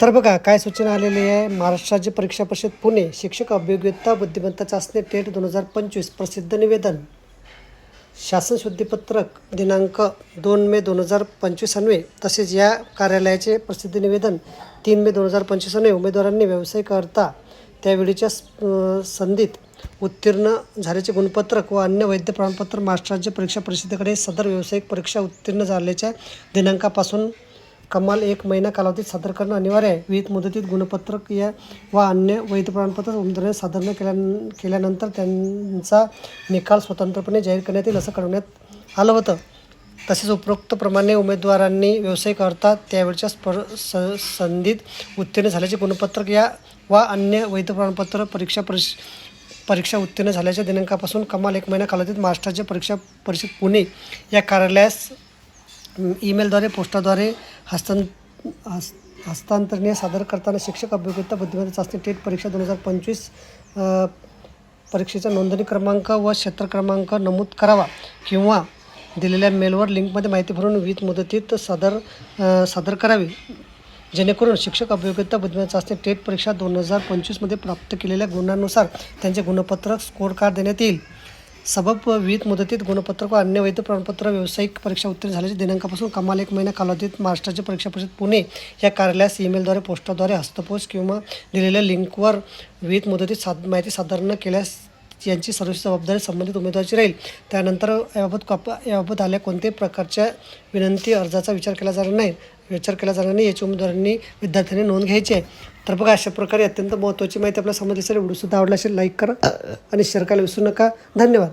तर बघा काय सूचना आलेली आहे? महाराष्ट्र राज्य परीक्षा परिषद पुणे शिक्षक अभियोग्यता बुद्धिमत्ता चाचणी टेट दोन हजार पंचवीस प्रसिद्ध निवेदन. शासन शुद्धीपत्रक दिनांक दोन मे दोन हजार पंचवीस अन्वे तसेच या कार्यालयाचे प्रसिद्ध निवेदन तीन मे दोन हजार पंचवीस अन्वे उमेदवारांनी व्यवसाय करता त्यावेळीच्या संधीत उत्तीर्ण झाल्याचे गुणपत्रक व अन्य वैद्य प्रमाणपत्र महाराष्ट्र राज्य परीक्षा परिषदेकडे सदर व्यावसायिक परीक्षा उत्तीर्ण झाल्याच्या दिनांकापासून कमाल एक महिना कालावधीत सादर करणं अनिवार्य आहे. विहित मुदतीत गुणपत्रक या व अन्य वैध प्रमाणपत्र उमेदवाराने सादर न केल्या केल्यानंतर त्यांचा निकाल स्वतंत्रपणे जाहीर करण्यात येईल असं कळवण्यात आलं होतं. तसेच उपरोक्तप्रमाणे उमेदवारांनी व्यवसाय करता त्यावेळच्या स्पर स संधीत उत्तीर्ण झाल्याचे गुणपत्रक या वा अन्य वैध प्रमाणपत्र परीक्षा परिष परीक्षा उत्तीर्ण झाल्याच्या दिनांकापासून कमाल एक महिना कालावधीत महाराष्ट्राच्या परीक्षा परिषद पुणे या कार्यालयास ईमेलद्वारे पोस्टाद्वारे हस्तां हस् हस्तांतरणीय सादर करताना शिक्षक अभियोग्यता बुद्धिमत्ता चाचणी टेट परीक्षा दोन हजार पंचवीस परीक्षेचा नोंदणी क्रमांक व क्षेत्र क्रमांक नमूद करावा किंवा दिलेल्या मेलवर लिंकमध्ये माहिती भरून विविध मुदतीत सादर सादर करावी. जेणेकरून शिक्षक अभियोग्यता बुद्धिमत्ता चाचणी टेट परीक्षा दोन हजार पंचवीसमध्ये प्राप्त केलेल्या गुणांनुसार त्यांचे गुणपत्रक स्कोर कार्ड देण्यात येईल. सबब विविध मुदतीत गुणपत्रक व अन्य वैध प्रमाणपत्र व्यावसायिक परीक्षा उत्तीर्ण झाल्याच्या दिनांकापासून कमाल एक महिना कालावधीत महाराष्ट्राची परीक्षा परिषद पुणे या कार्यालयास ईमेलद्वारे पोस्टाद्वारे हस्तपोच किंवा दिलेल्या लिंकवर विविध मुदतीत साद माहिती सादर न केल्यास यांची सर्व जबाबदारी संबंधित उमेदवाराची राहील. त्यानंतर याबाबत याबाबत आल्या कोणत्याही प्रकारच्या विनंती अर्जाचा विचार केला जाणार नाही. विचार केला जाणार नाही याची उमेदवारांनी विद्यार्थ्यांनी नोंद घ्यायची आहे. तर बघा अशा प्रकारे अत्यंत महत्त्वाची माहिती आपल्या समजली असेल व्हिडिओसुद्धा आवडला असेल लाईक करा आणि शेअर करायला विसरू नका. धन्यवाद.